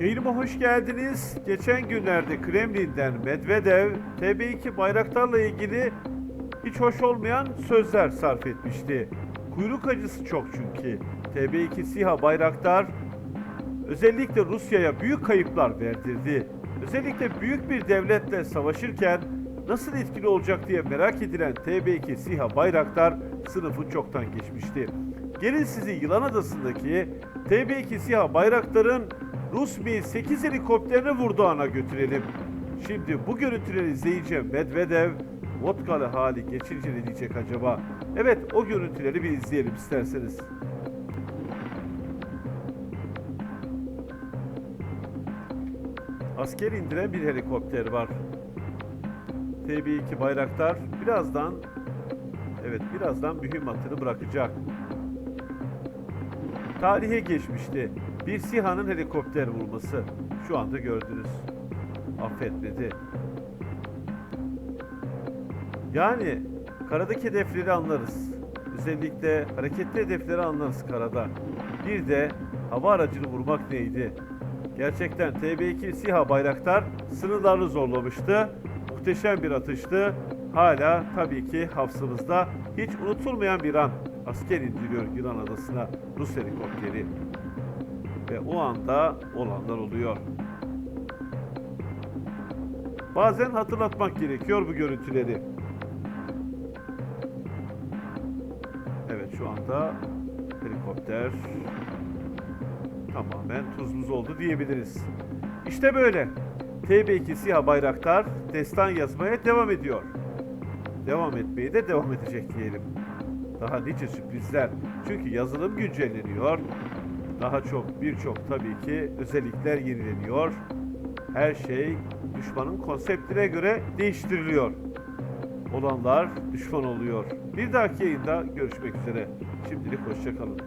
Yayınıma hoş geldiniz. Geçen günlerde Kremlin'den Medvedev, TB2 bayraktarla ilgili hiç hoş olmayan sözler sarf etmişti. Kuyruk acısı çok çünkü. TB2 SİHA bayraktar özellikle Rusya'ya büyük kayıplar verdirdi. Özellikle büyük bir devletle savaşırken nasıl etkili olacak diye merak edilen TB2 SİHA bayraktar sınıfı çoktan geçmişti. Gelin sizi Yılan Adası'ndaki TB2 SİHA bayraktarın Rus Mi-8 helikopterini vurduğu ana götürelim. Şimdi bu görüntüleri izleyince Medvedev vodkalı hali geçince ne diyecek acaba? Evet o görüntüleri bir izleyelim isterseniz. Asker indiren bir helikopter var. TB2 Bayraktar birazdan evet birazdan mühimmatını bırakacak. Tarihe geçmişti. Bir SİHA'nın helikopter vurması. Şu anda gördünüz. Affetmedi. Yani karadaki hedefleri anlarız. Özellikle hareketli hedefleri anlarız karada. Bir de hava aracını vurmak neydi? Gerçekten TB2 SİHA Bayraktar sınırlarını zorlamıştı. Muhteşem bir atıştı. Hala tabii ki hafızamızda hiç unutulmayan bir an. Asker indiriyor Yunan adasına Rus helikopteri. Ve o anda olanlar oluyor. Bazen hatırlatmak gerekiyor bu görüntüleri. Evet şu anda helikopter tamamen tuzsuz oldu diyebiliriz. İşte böyle. TB2 SİHA Bayraktar destan yazmaya devam ediyor. Devam etmeye de devam edecek diyelim. Daha nice sürprizler. Çünkü yazılım güncelleniyor. Daha çok birçok tabii ki özellikler yenileniyor. Her şey düşmanın konseptine göre değiştiriliyor. Olanlar düşman oluyor. Bir dahaki yayında görüşmek üzere. Şimdilik hoşçakalın.